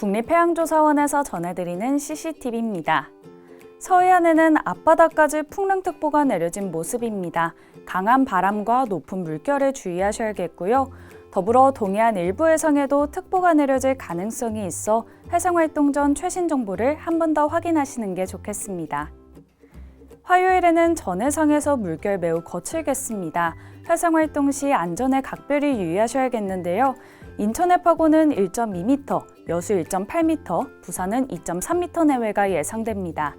국립해양조사원에서 전해드리는 CCTV입니다. 서해안에는 앞바다까지 풍랑특보가 내려진 모습입니다. 강한 바람과 높은 물결에 주의하셔야겠고요. 더불어 동해안 일부 해상에도 특보가 내려질 가능성이 있어 해상활동 전 최신 정보를 한 번 더 확인하시는 게 좋겠습니다. 화요일에는 전해상에서 물결 매우 거칠겠습니다. 해상활동 시 안전에 각별히 유의하셔야겠는데요. 인천의 파고는 1.2m, 여수 1.8m, 부산은 2.3m 내외가 예상됩니다.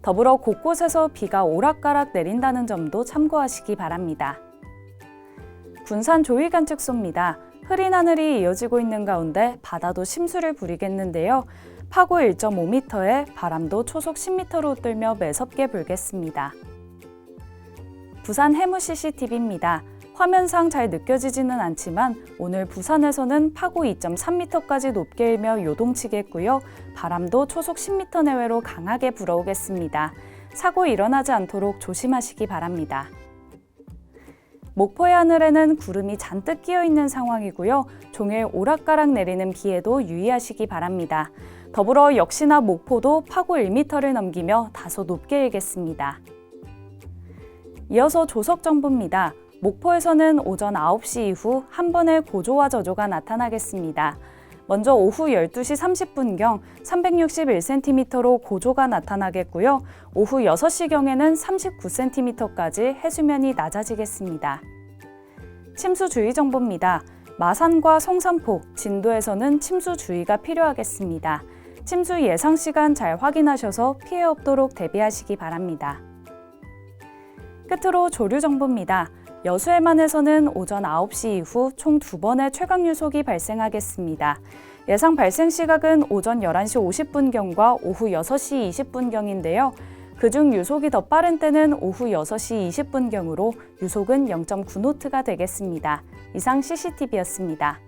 더불어 곳곳에서 비가 오락가락 내린다는 점도 참고하시기 바랍니다. 군산 조위관측소입니다. 흐린 하늘이 이어지고 있는 가운데 바다도 심수를 부리겠는데요. 파고 1.5m에 바람도 초속 10m로 떨며 매섭게 불겠습니다. 부산 해무 CCTV입니다. 화면상 잘 느껴지지는 않지만 오늘 부산에서는 파고 2.3m까지 높게 일며 요동치겠고요. 바람도 초속 10m 내외로 강하게 불어오겠습니다. 사고 일어나지 않도록 조심하시기 바랍니다. 목포의 하늘에는 구름이 잔뜩 끼어 있는 상황이고요. 종일 오락가락 내리는 비에도 유의하시기 바랍니다. 더불어 역시나 목포도 파고 1m를 넘기며 다소 높게 일겠습니다. 이어서 조석 정보입니다. 목포에서는 오전 9시 이후 한 번의 고조와 저조가 나타나겠습니다. 먼저 오후 12시 30분경 361cm로 고조가 나타나겠고요. 오후 6시경에는 39cm까지 해수면이 낮아지겠습니다. 침수 주의 정보입니다. 마산과 성산포, 진도에서는 침수 주의가 필요하겠습니다. 침수 예상 시간 잘 확인하셔서 피해 없도록 대비하시기 바랍니다. 끝으로 조류 정보입니다. 여수해만에서는 오전 9시 이후 총 두 번의 최강 유속이 발생하겠습니다. 예상 발생 시각은 오전 11시 50분경과 오후 6시 20분경인데요. 그중 유속이 더 빠른 때는 오후 6시 20분경으로 유속은 0.9노트가 되겠습니다. 이상 CCTV였습니다.